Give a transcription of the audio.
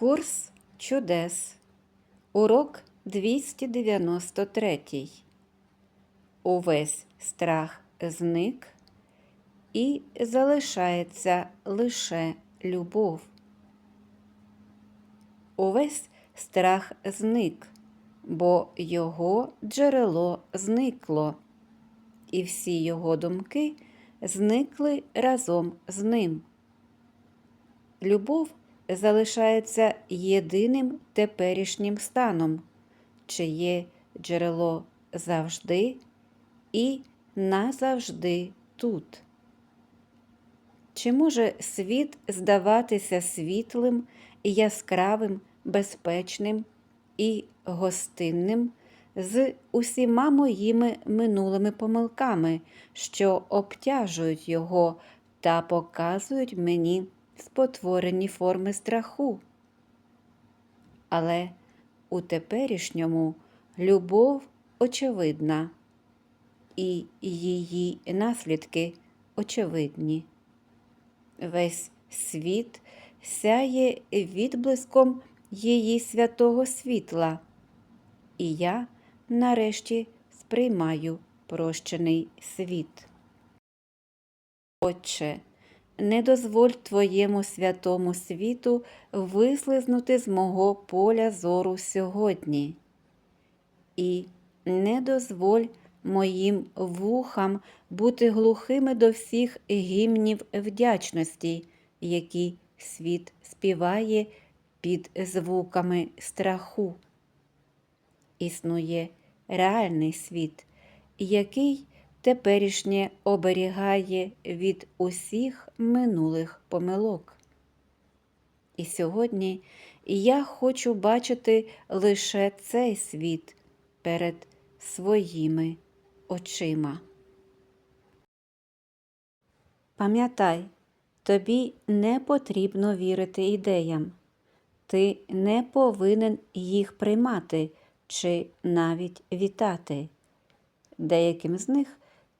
Курс чудес. Урок 293. Увесь страх зник і залишається лише любов. Увесь страх зник, бо його джерело зникло, і всі його думки зникли разом з ним. Любов залишається єдиним теперішнім станом, чиє джерело завжди і назавжди тут. Чи може світ здаватися світлим, яскравим, безпечним і гостинним з усіма моїми минулими помилками, що обтяжують його та показують мені спотворені форми страху? Але у теперішньому любов очевидна, і її наслідки очевидні. Весь світ сяє відблиском її святого світла, і я нарешті сприймаю прощений світ. Отче, не дозволь твоєму святому світу вислизнути з мого поля зору сьогодні, і не дозволь моїм вухам бути глухими до всіх гімнів вдячності, які світ співає під звуками страху. Існує реальний світ, який теперішнє оберігає від усіх минулих помилок. І сьогодні я хочу бачити лише цей світ перед своїми очима. Пам'ятай, тобі не потрібно вірити ідеям, ти не повинен їх приймати чи навіть вітати. Деяким з них